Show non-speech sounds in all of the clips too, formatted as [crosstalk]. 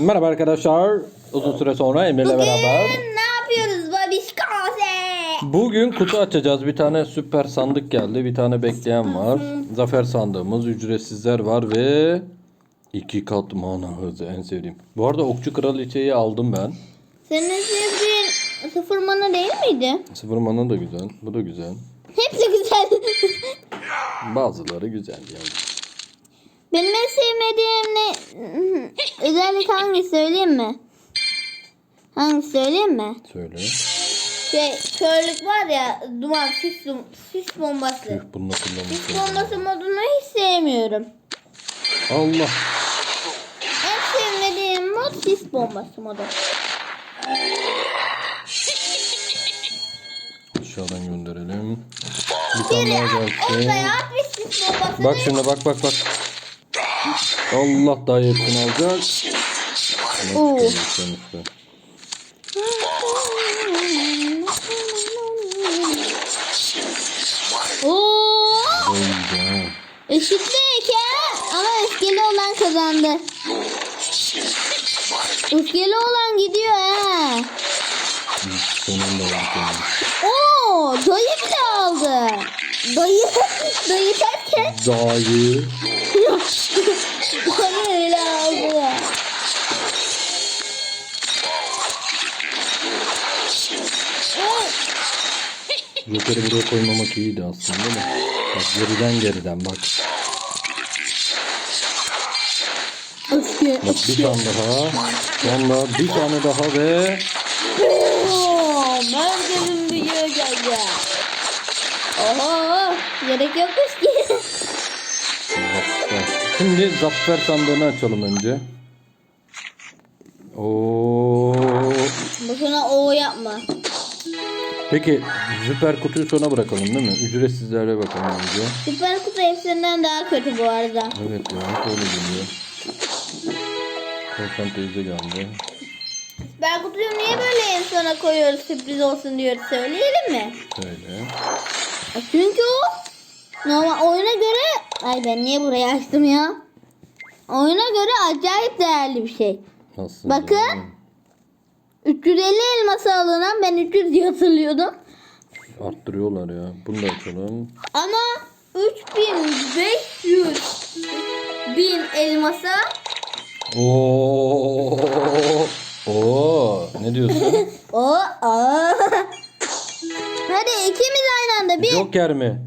Merhaba arkadaşlar. Uzun süre sonra Emir'le beraber. Bugün ne yapıyoruz babişkose? Bugün kutu açacağız. Bir tane süper sandık geldi. Bir tane bekleyen var. Zafer sandığımız, ücretsizler var ve iki kat mana hızı en sevdiğim. Bu arada Okçu Kraliçeyi aldım ben. Senin sevdiğin sıfır mana değil miydi? Sıfır mana da güzel. Bu da güzel. Hepsi güzel. Bazıları güzel yani. Benim en sevmediğim ne? Özellik hangisi söyleyeyim mi? Hangisi söyleyeyim mi? Söyle. Şey, körlük var ya, duman, sis, sis bombası. Tüh bunu Sis kullanmışım. bombası modunu hiç sevmiyorum. Allah. En sevmediğim mod sis bombası modu. Aşağıdan gönderelim. Bir tane daha sis bombası. Bak şimdi bak bak bak. Allah daha hepsini alacak. Oo. Oo, eşitlik ya. Ama öfkeli olan kazandı. Öfkeli olan gidiyor ha. Sonunda. Oo, dayı bile aldı. Dayı, dayı derken Dayı. [laughs] dayı bile aldı. Joker'i buraya koymamak iyiydi aslında da. Bak geriden geriden bak. Öfke, Bak bir tane daha. Sonra bir tane daha ve Oo, merkezin büyüğü geldi. Oho, gerek yokmuş ki. Şimdi zafer sandığını açalım önce. Oo. Boşuna o yapma. Peki süper kutuyu sona bırakalım değil mi? Ücretsizlere bakalım önce. Süper kutu hepsinden daha kötü bu arada. Evet ya hep öyle geliyor. Korsan teyze geldi. Süper kutuyu niye böyle en sona koyuyoruz sürpriz olsun diyoruz söyleyelim mi? Şöyle. E Çünkü o normal oyuna göre ay ben niye burayı açtım ya? Oyuna göre acayip değerli bir şey. Aslında. Bakın. 350 elması alınan ben 300 diye hatırlıyordum. Arttırıyorlar ya. Bunu da açalım. Ama 3500 bin elmasa Oo. Oo. Ne diyorsun? [laughs] o aa. Hadi ikimiz aynı anda bir Joker mi?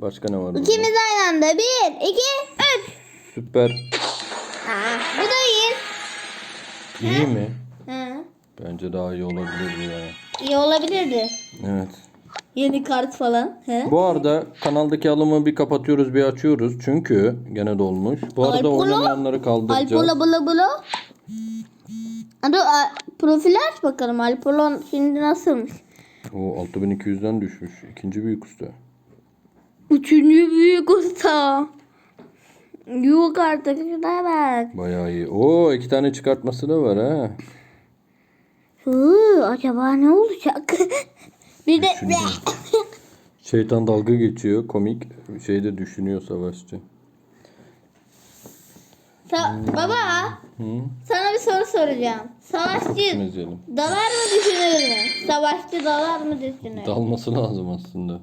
Başka ne var? burada? ikimiz aynı anda bir iki üç. Süper. Aa, bu da iyi. İyi mi? Hı. Bence daha iyi olabilir ya. İyi olabilirdi. Evet. Yeni kart falan. He? Bu arada kanaldaki alımı bir kapatıyoruz bir açıyoruz. Çünkü gene dolmuş. Bu arada Alpolo? oynamayanları kaldıracağız. Alpola bula bula. Hadi a, profil aç bakalım. Alpolon şimdi nasılmış? O 6200'den düşmüş. İkinci büyük usta. Üçüncü büyük usta. Yok artık şuna bak. Bayağı iyi. Oo iki tane çıkartması da var ha. Hı, acaba ne olacak? [laughs] bir de Şeytan dalga geçiyor. Komik. Şeyde düşünüyor savaşçı. Sa- baba Hı? sana bir soru soracağım. Savaşçı Mezelim. dalar mı düşünür mü? Savaşçı dalar mı düşünür? Dalması lazım aslında.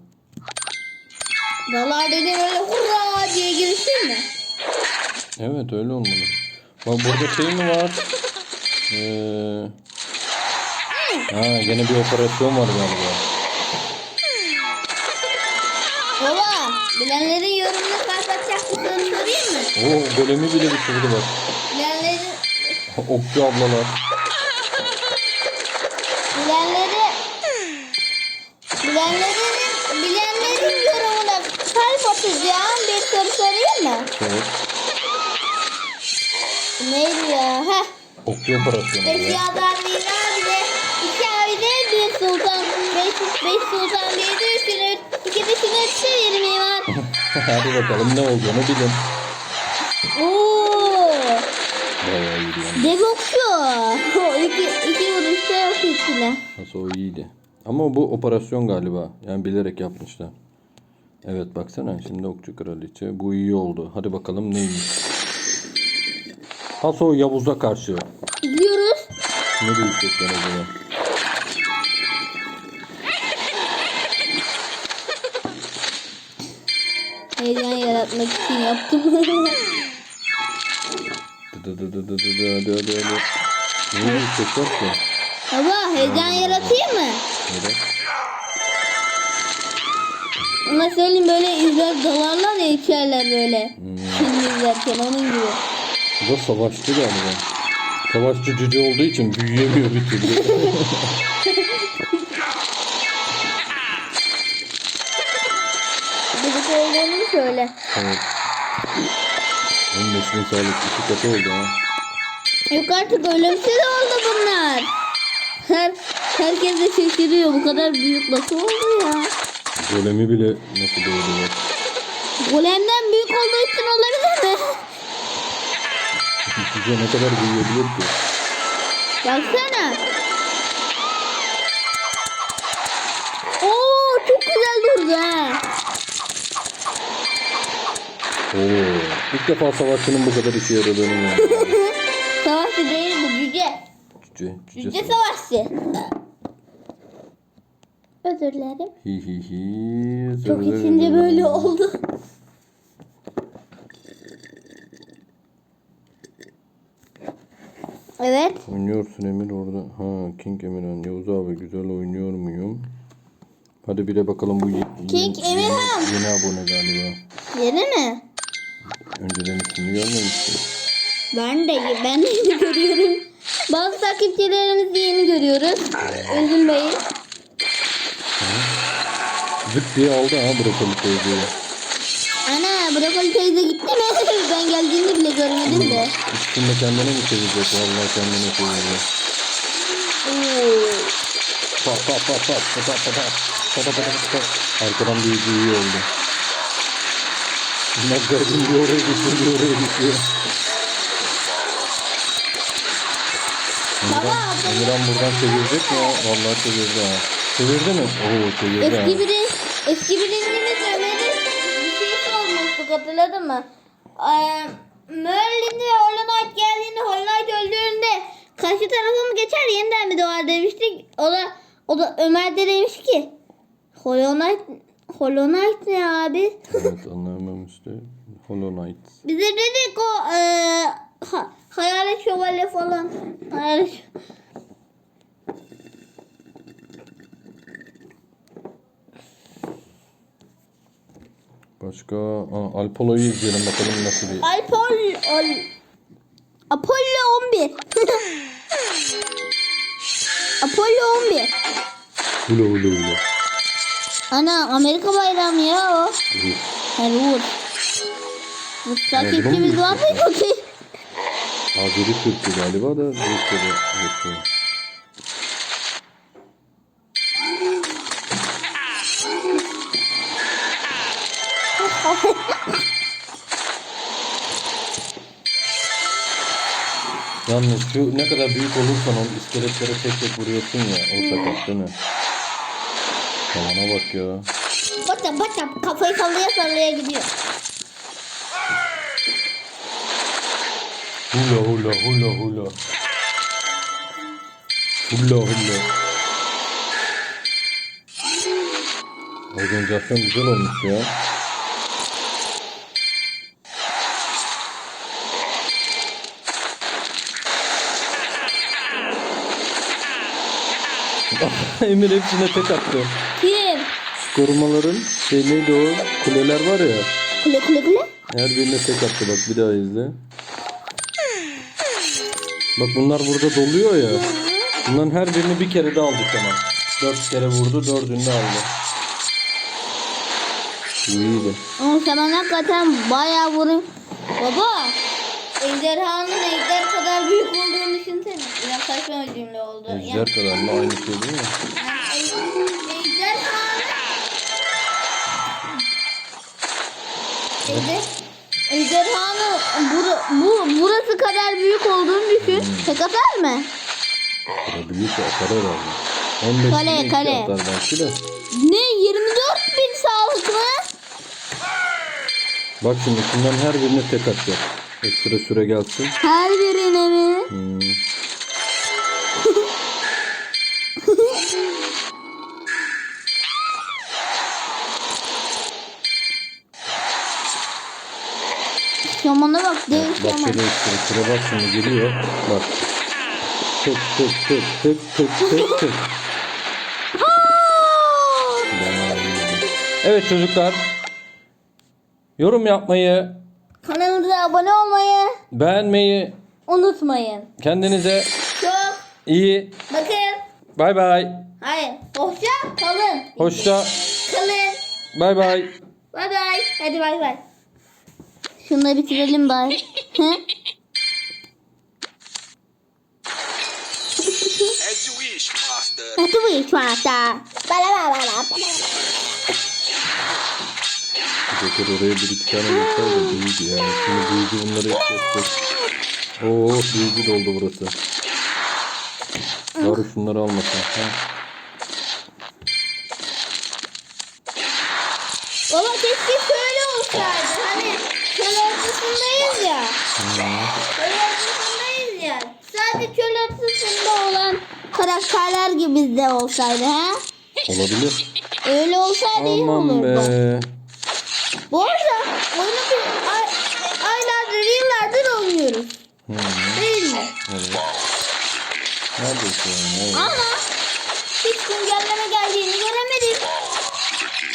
Dalar dediğin öyle hurra diye girişir mi? Evet öyle olmalı. Bak burada şey mi var? Ee... Ha gene bir operasyon var galiba. Baba bilenlerin yorumunu kalp atacak mısın sorayım mı? Oo golemi bile bitirdi bak. Bilenlerin, Okçu ablalar. bilenleri bilenlerin bilenlerin yorumuna kalp atacağım bir soru sorayım mı? Evet. Neydi ya? Heh. Okçu operasyonu. Beş yağdan bir abide, iki abide, bir sultan, beş, beş sultan, bir düşünür, iki düşünür, bir mimar. Hadi bakalım ne olduğunu bilin. Oo, Bayağı iyiydi yani. dev okçu. [laughs] İki, iki vuruşta yok ettiler. Nasıl o iyiydi. Ama bu operasyon galiba. Yani bilerek yapmışlar. Evet baksana şimdi okçu kraliçe. Bu iyi oldu. Hadi bakalım neymiş. Paso Yavuz'a karşı. Ne büyütecekler acaba? Heyecan yaratmak için yaptım. Dı dı dı dı dı dı hadi hadi hadi. Ne büyütecekler ki? Baba heyecan yaratayım mı? Neden? Ama söyleyeyim böyle izler dalarlar ya içerler böyle. Film izlerken onun gibi. Bu da savaşçı galiba. Savaşçı cüce olduğu için büyüyemiyor bir türlü. [laughs] Gıdık olduğunu söyle. evet. 15 bin sağlık iki katı oldu ha. Yok artık ölümsüz oldu bunlar. Her herkes de şaşırıyor. Bu kadar büyük nasıl oldu ya? Golemi bile nasıl doğuruyor? Golemden büyük olduğu için olabilir mi? Cüce ne kadar büyüyebilir ki? Baksana. Oo çok güzel durdu ha. Oo, ilk defa savaşçının bu kadar işe yaradığını [laughs] gördüm. Savaşçı değil bu cüce. Cüce, cüce Cüce savaş. savaşçı. Özür dilerim. Hi hi hi. Çok içince böyle oldu. Evet. Oynuyorsun Emir orada. Ha King Emirhan. Yavuz abi güzel oynuyor muyum? Hadi bir de bakalım bu King yeni, Emirhan. Yeni, yeni abone galiba. Yeni mi? Önceden ismini görmemiştim. Ben de ben de yeni görüyorum. Bazı takipçilerimizi yeni görüyoruz. Üzülmeyin. Zık diye aldı ha brokoli teyzeyi. Ana brokoli teyze gitti mi? Ben geldiğini bile görmedim de. İkisini de kendine mi çevirecek? Vallahi kendine çevirecek. Pat pat pat pat pat pat pat pat pat pat pat pat. Arkadan bir izi iyi oldu. Bunlar garibim bir oraya düşüyor bir oraya düşüyor. Emirhan, Emirhan buradan çevirecek mi? Vallahi çevirdi ha. Çevirdi mi? Oo çevirdi ha. Eski biri, eski birincimiz Ömer'in bir şey sormuştuk hatırladın mı? Ee, Merlin ve Hollow Knight geldiğinde Hollow Knight öldüğünde karşı tarafa mı geçer yeniden mi doğar demiştik. O da, o da Ömer de demiş ki Hollow Knight, Hollow Knight ne abi? Evet anlamamıştı. Hollow Knight. Bize dedik o e, ha, hayalet şövalye falan. Hayalet Başka Aa, Alpolo'yu izleyelim bakalım nasıl bir. Apollo, Ol- Apollo 11. [laughs] Apollo 11. Hula hula hula. Ana Amerika bayrağı mı ya o? Rus. Ha Rus. Rus takipçimiz var mı ki? Azeri Türk'ü galiba da Rusya'da yaşıyor. Yalnız şu ne kadar büyük olursan o iskeletlere tek tek vuruyorsun ya o sakat değil mi? Tavana bak ya. Bata bata kafayı sallaya sallaya gidiyor. Hula hula hula hula. Hula hula. Organizasyon güzel olmuş ya. [laughs] Emir hepsine tek attı. Kim? Korumaların şey neydi o? Kuleler var ya. Kule kule kule. Her birine tek attı bak bir daha izle. Bak bunlar burada doluyor ya. Bunların her birini bir kere de aldı Kemal. Dört kere vurdu dördünü de aldı. İyiydi. Ama sen bana hakikaten bayağı vurun. Baba. Ejderhanın ejder kadar büyük olduğunu düşünsene. Biraz saçma bir cümle oldu. Yani- Ejder kadar mı aynı şey değil mi? Ejderhanı Ejder, ejderhanı bura, bu, burası kadar büyük olduğunu düşün. Tek atar mı? Para büyük atar herhalde. 15 Kale, bin kale. atar belki de. Ne 24 bin sağlık mı? Bak şimdi şundan her birine tek atacak. Ekstra süre gelsin. Her birine mi? Hmm. Bahçede ekstra. Bak şimdi geliyor. Bak. Tık tık tık tık tık tık tık. [laughs] Evet çocuklar. Yorum yapmayı, Kanalımıza abone olmayı beğenmeyi, unutmayın. kendinize Çok iyi. bakın. Bay bay. Hayır. Hoşça kalın. Hoşça. Kalın. Bay bay. Bay bay. Hadi bay bay. Şunları bitirelim bari. As you wish, master. Hadi bu iş varsa. Bala bala bala. Joker oraya bir iki tane yapsaydı iyiydi ya. Şimdi büyücü bunları ekleyecek. Oo büyücü doldu burası. Bari şunları almasın. Ha. Baba keşke şöyle köl ortasındayız ya. Köl ortasındayız ya. Sadece köl ortasında olan karakterler gibi de olsaydı ha. Olabilir. Öyle olsaydı iyi Aman olurdu. be. Bu arada oyunu biz ay, aylardır yıllardır oynuyoruz. Hı, Değil mi? evet. Neredeyse yani. Evet. Ama hiç güncelleme geldiğini göremedik.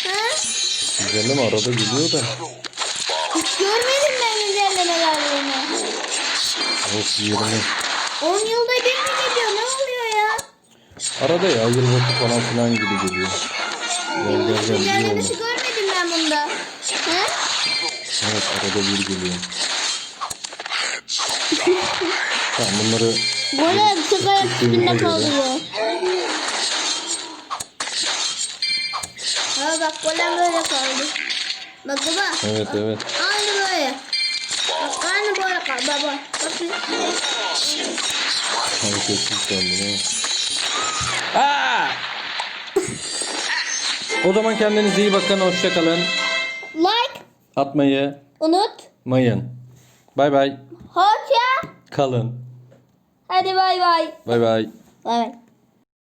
Ha? Güzelleme arada geliyor da. Hiç görmedim ben. Of 20. 10 yılda bir mi geliyor? Ne oluyor ya? Arada ya yılbaşı falan filan gibi geliyor. Gel gel gel iyi oldu. Güncellemesi görmedim ben bunda. Ha? Evet arada bir geliyor. Tamam bunları Böyle tıkarak üstünde kalıyor. Ha bak golem böyle kaldı. Bak baba. evet evet. Aynı böyle. Bak aynı böyle kaldı baba. Bak bir- Hareketsiz mi? Aa! O zaman kendinize iyi bakın. Hoşça kalın. Like Atmayı unutmayın. Bay bay. Hoşça Kalın. Hadi bay bay. Bay bay. Bay bay.